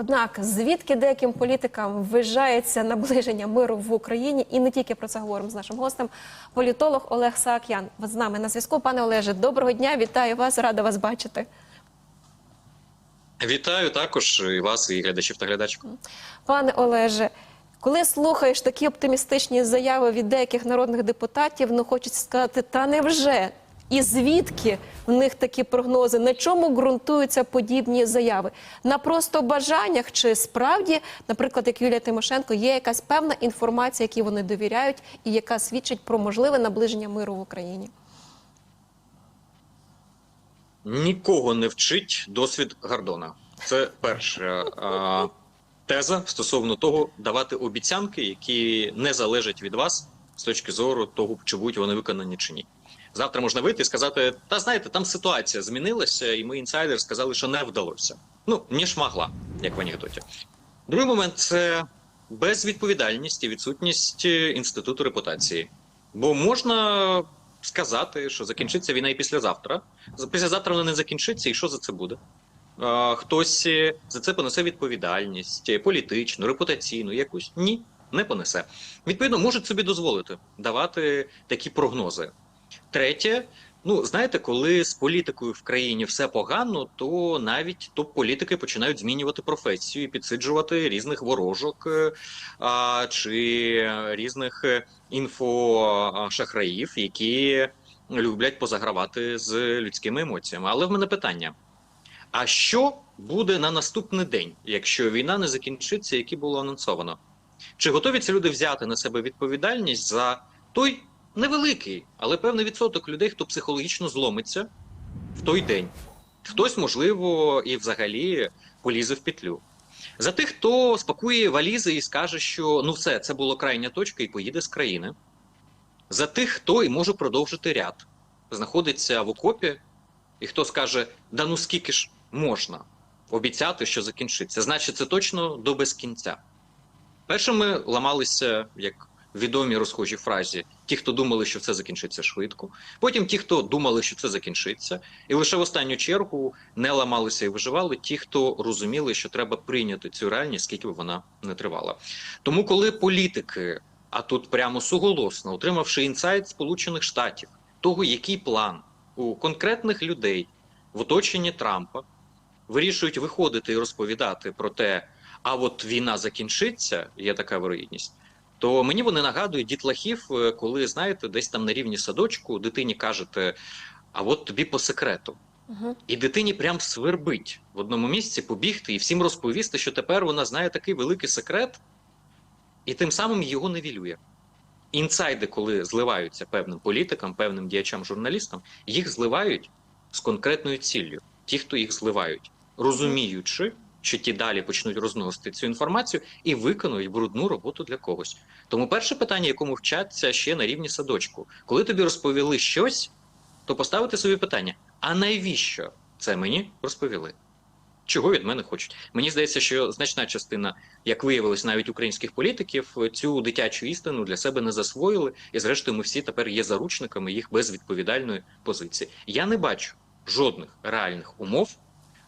Однак, звідки деяким політикам вважається наближення миру в Україні, і не тільки про це говоримо з нашим гостем, політолог Олег Саакян. Ви з нами на зв'язку. Пане Олеже, доброго дня, вітаю вас, рада вас бачити. Вітаю також і вас, і глядачів та глядачок. Пане Олеже, коли слухаєш такі оптимістичні заяви від деяких народних депутатів, ну хочеться сказати, та невже? І звідки в них такі прогнози? На чому ґрунтуються подібні заяви? На просто бажаннях чи справді, наприклад, як Юлія Тимошенко, є якась певна інформація, якій вони довіряють, і яка свідчить про можливе наближення миру в Україні? Нікого не вчить досвід Гордона. Це перша а, теза стосовно того, давати обіцянки, які не залежать від вас з точки зору того, чи будуть вони виконані чи ні. Завтра можна вийти і сказати: та знаєте, там ситуація змінилася, і ми інсайдери сказали, що не вдалося. Ну ніж могла, як в анекдоті. Другий момент це безвідповідальність і відсутність е, інституту репутації. Бо можна сказати, що закінчиться війна і післязавтра. Післязавтра вона не закінчиться, і що за це буде? Хтось е, за це понесе відповідальність е, політичну, репутаційну, якусь ні, не понесе. Відповідно, можуть собі дозволити давати такі прогнози. Третє, ну знаєте, коли з політикою в країні все погано, то навіть топ-політики починають змінювати професію і підсиджувати різних ворожок е, а, чи різних е, інфошахраїв, які люблять позагравати з людськими емоціями. Але в мене питання: а що буде на наступний день, якщо війна не закінчиться, які було анонсовано? Чи готові ці люди взяти на себе відповідальність за той невеликий, але певний відсоток людей, хто психологічно зломиться в той день? Хтось, можливо, і взагалі полізе в петлю. За тих, хто спакує валізи і скаже, що ну все, це була крайня точка, і поїде з країни. За тих, хто і може продовжити ряд, знаходиться в окопі, і хто скаже: да ну скільки ж можна обіцяти, що закінчиться. Значить, це точно до безкінця. Першими ламалися, як в відомій розхожій фразі, ті, хто думали, що це закінчиться швидко. Потім ті, хто думали, що це закінчиться, і лише в останню чергу не ламалися і виживали ті, хто розуміли, що треба прийняти цю реальність, скільки б вона не тривала. Тому, коли політики, а тут прямо суголосно, отримавши інсайт Сполучених Штатів, того, який план у конкретних людей в оточенні Трампа вирішують виходити і розповідати про те, а от війна закінчиться, є така вирогідність. То мені вони нагадують дітлахів, е, коли знаєте, десь там на рівні садочку дитині кажете, а от тобі по секрету. Угу. І дитині прям свербить в одному місці побігти і всім розповісти, що тепер вона знає такий великий секрет, і тим самим його невілює. Інсайди, коли зливаються певним політикам, певним діячам, журналістам, їх зливають з конкретною ціллю. Ті, хто їх зливають, розуміючи, що ті далі почнуть розносити цю інформацію і виконують брудну роботу для когось. Тому перше питання, якому вчаться ще на рівні садочку, коли тобі розповіли щось, то поставити собі питання: а навіщо це мені розповіли? Чого від мене хочуть? Мені здається, що значна частина, як виявилось, навіть українських політиків цю дитячу істину для себе не засвоїли, і зрештою ми всі тепер є заручниками їх безвідповідальної позиції. Я не бачу жодних реальних умов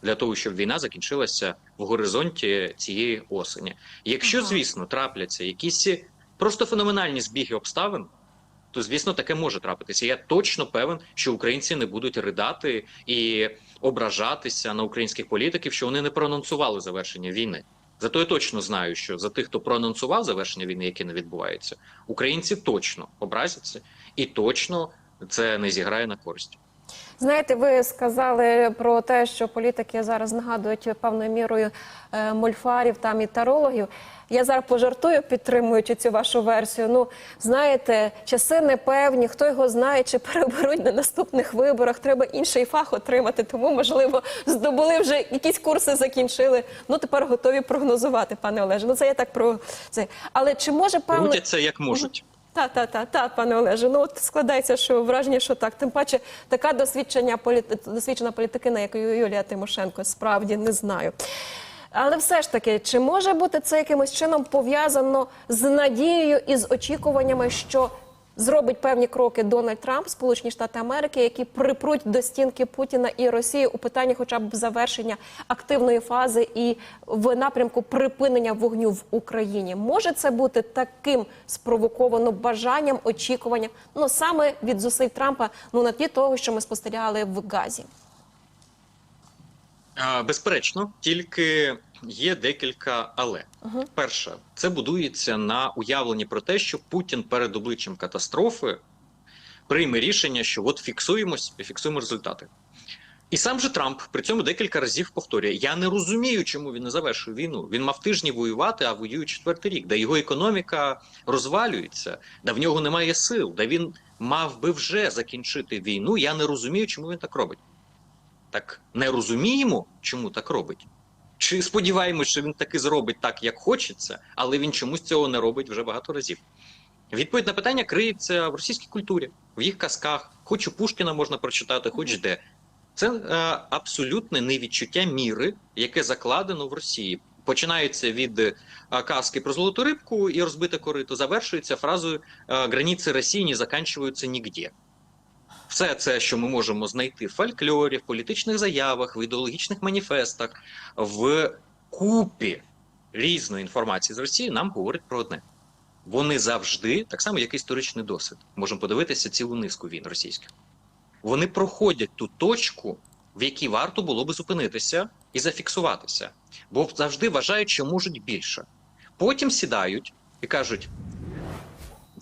для того, щоб війна закінчилася в горизонті цієї осені. Якщо, звісно, трапляться якісь просто феноменальні збіги обставин, то звісно таке може трапитися. Я точно певен, що українці не будуть ридати і ображатися на українських політиків, що вони не проанонсували завершення війни. Зато я точно знаю, що за тих, хто проанонсував завершення війни, яке не відбувається, українці точно образяться і точно це не зіграє на користь. Знаєте, ви сказали про те, що політики зараз нагадують певною мірою е, мольфарів там і тарологів. Я зараз пожартую, підтримуючи цю вашу версію. Ну знаєте, часи непевні, хто його знає, чи переберуть на наступних виборах. Треба інший фах отримати. Тому можливо здобули вже якісь курси, закінчили. Ну тепер готові прогнозувати, пане Олеже. Ну це я так про це. Але чи може певно... Крутяться як можуть. Та, та, та, та, пане Олеже. Ну от складається, що враження, що так. Тим паче, така досвідчення політи... досвідчена політикина, як Юлія Тимошенко, справді не знаю. Але все ж таки, чи може бути це якимось чином пов'язано з надією і з очікуваннями, що зробить певні кроки Дональд Трамп, Сполучені Штати Америки, які припруть до стінки Путіна і Росії у питанні, хоча б завершення активної фази і в напрямку припинення вогню в Україні. Може це бути таким спровоковано бажанням, очікуванням, ну саме від зусиль Трампа, ну на тлі того, що ми спостерігали в Газі. Безперечно, тільки є декілька але. Перше, це будується на уявленні про те, що Путін перед обличчям катастрофи прийме рішення, що от фіксуємось і фіксуємо результати. І сам же Трамп при цьому декілька разів повторює: я не розумію, чому він не завершив війну. Він мав тижні воювати, а воює четвертий рік, де його економіка розвалюється, де в нього немає сил, де він мав би вже закінчити війну. Я не розумію, чому він так робить. Так не розуміємо, чому так робить. Чи сподіваємось, що він таки зробить так, як хочеться, але він чомусь цього не робить вже багато разів. Відповідь на питання криється в російській культурі, в їх казках, хоч у Пушкіна можна прочитати, хоч де. Це е, абсолютне невідчуття міри, яке закладено в Росії. Починається від е, казки про золоту рибку і розбите корито, завершується фразою е, границі Росії не заканчуються нігде. Все це, що ми можемо знайти в фольклорі, в політичних заявах, в ідеологічних маніфестах, в купі різної інформації з Росії, нам говорить про одне. Вони завжди, так само як історичний досвід, можемо подивитися цілу низку війн російських. Вони проходять ту точку, в якій варто було би зупинитися і зафіксуватися, бо завжди вважають, що можуть більше. Потім сідають і кажуть: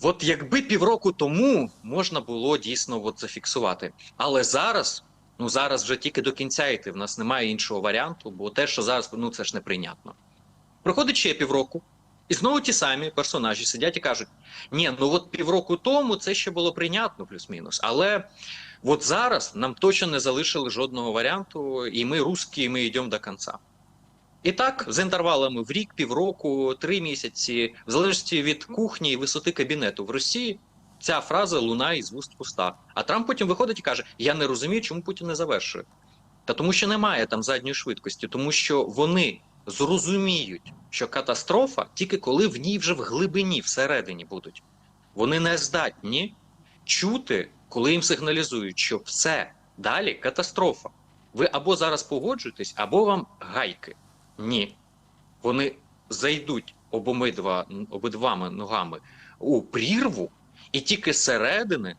от якби півроку тому можна було дійсно от зафіксувати. Але зараз, ну зараз вже тільки до кінця йти, в нас немає іншого варіанту, бо те, що зараз, ну це ж неприйнятно. Проходить ще півроку, і знову ті самі персонажі сидять і кажуть: ні, ну от півроку тому це ще було прийнятно, плюс-мінус. Але от зараз нам точно не залишили жодного варіанту, і ми русські, і ми йдемо до кінця. І так, з інтервалами в рік, півроку, три місяці, в залежності від кухні і висоти кабінету в Росії, ця фраза лунає із вуст в уста. А Трамп потім виходить і каже: Я не розумію, чому Путін не завершує. Та тому, що немає там задньої швидкості, тому що вони зрозуміють, що катастрофа тільки коли в ній вже в глибині всередині будуть. Вони не здатні чути, коли їм сигналізують, що все далі катастрофа. Ви або зараз погоджуєтесь, або вам гайки. Ні. Вони зайдуть обидва, обидвами ногами у прірву, і тільки зсередини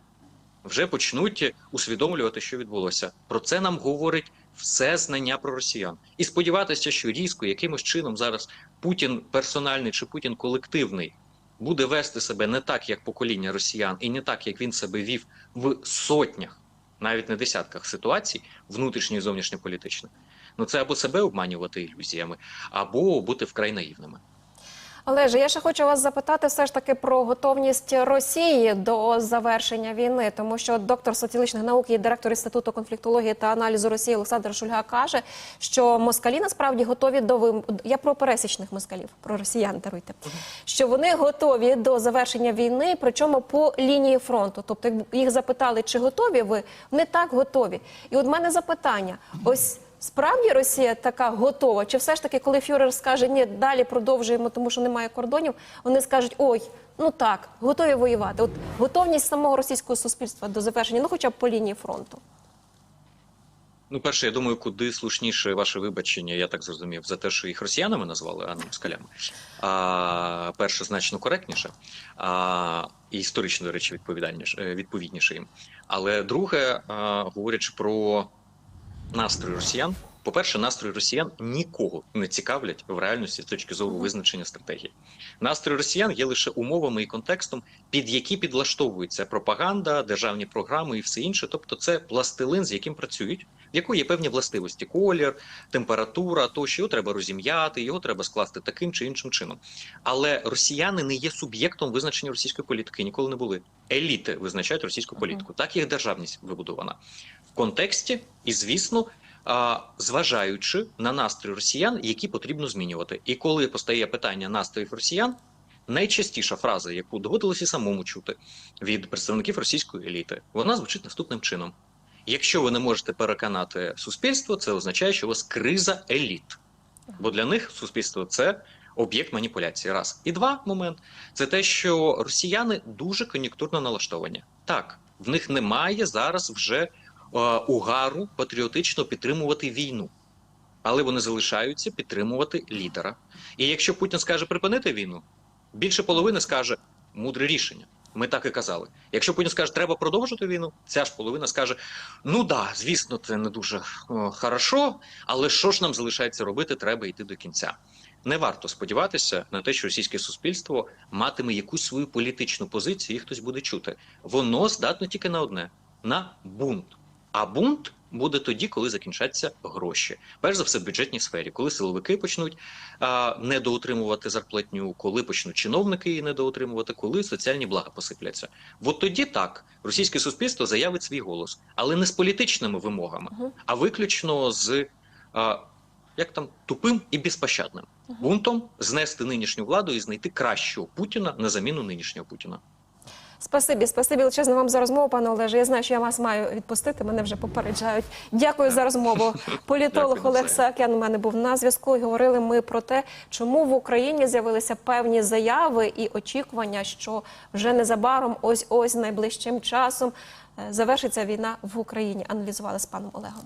вже почнуть усвідомлювати, що відбулося. Про це нам говорить все знання про росіян. І сподіватися, що різко якимось чином зараз Путін персональний чи Путін колективний буде вести себе не так, як покоління росіян, і не так, як він себе вів в сотнях, навіть не десятках ситуацій, внутрішньо і зовнішньополітичних. Ну це або себе обманювати ілюзіями, або бути вкрай наївними. Олеже, я ще хочу вас запитати все ж таки про готовність Росії до завершення війни, тому що доктор соціологічних наук і директор інституту конфліктології та аналізу Росії Олександр Шульга каже, що москалі насправді готові до вим... Я про пересічних москалів, про росіян даруйте, що вони готові до завершення війни, причому по лінії фронту. Тобто, їх запитали, чи готові ви, вони так готові. І от мене запитання: ось. Справді Росія така готова? Чи все ж таки, коли Фюрер скаже ні, далі продовжуємо, тому що немає кордонів, вони скажуть ой, ну так, готові воювати. От готовність самого російського суспільства до завершення, ну хоча б по лінії фронту. Ну, перше, я думаю, куди слушніше ваше вибачення, я так зрозумів, за те, що їх росіянами назвали, а не москалями. А, перше, значно коректніше, а, і історично, до речі, відповідальніше, е, відповідніше їм. Але друге, а, говорячи про настрої росіян, по-перше, настрої росіян нікого не цікавлять в реальності з точки зору визначення стратегії. Настрої росіян є лише умовами і контекстом, під які підлаштовується пропаганда, державні програми і все інше. Тобто, це пластилин, з яким працюють, в якої є певні властивості: колір, температура, тощо його треба розім'яти, його треба скласти таким чи іншим чином. Але росіяни не є суб'єктом визначення російської політики, ніколи не були. Еліти визначають російську політику. Так їх державність вибудована в контексті, і звісно. Зважаючи на настрої росіян, які потрібно змінювати, і коли постає питання настроїв росіян, найчастіша фраза, яку доводилося самому чути від представників російської еліти, вона звучить наступним чином: якщо ви не можете переконати суспільство, це означає, що у вас криза еліт. Бо для них суспільство це об'єкт маніпуляції. Раз і два момент це те, що росіяни дуже кон'юнктурно налаштовані. Так, в них немає зараз вже угару патріотично підтримувати війну, але вони залишаються підтримувати лідера. І якщо Путін скаже припинити війну, більше половини скаже мудре рішення. Ми так і казали. Якщо Путін скаже, треба продовжити війну, ця ж половина скаже: ну да, звісно, це не дуже о, хорошо, але що ж нам залишається робити? Треба йти до кінця. Не варто сподіватися на те, що російське суспільство матиме якусь свою політичну позицію, і хтось буде чути. Воно здатне тільки на одне на бунт. А бунт буде тоді, коли закінчаться гроші. Перш за все, в бюджетній сфері, коли силовики почнуть а, недоотримувати зарплатню, коли почнуть чиновники її недоотримувати, коли соціальні блага посипляться. От тоді так російське суспільство заявить свій голос, але не з політичними вимогами, а виключно з а, як там тупим і безпощадним бунтом знести нинішню владу і знайти кращого Путіна на заміну нинішнього Путіна. Спасибі, спасибі величезно вам за розмову, пане Олеже. Я знаю, що я вас маю відпустити. Мене вже попереджають. Дякую за розмову. Політолог Олег. Саакян у мене був на зв'язку. І говорили ми про те, чому в Україні з'явилися певні заяви і очікування, що вже незабаром, ось ось найближчим часом, е, завершиться війна в Україні. Аналізували з паном Олегом.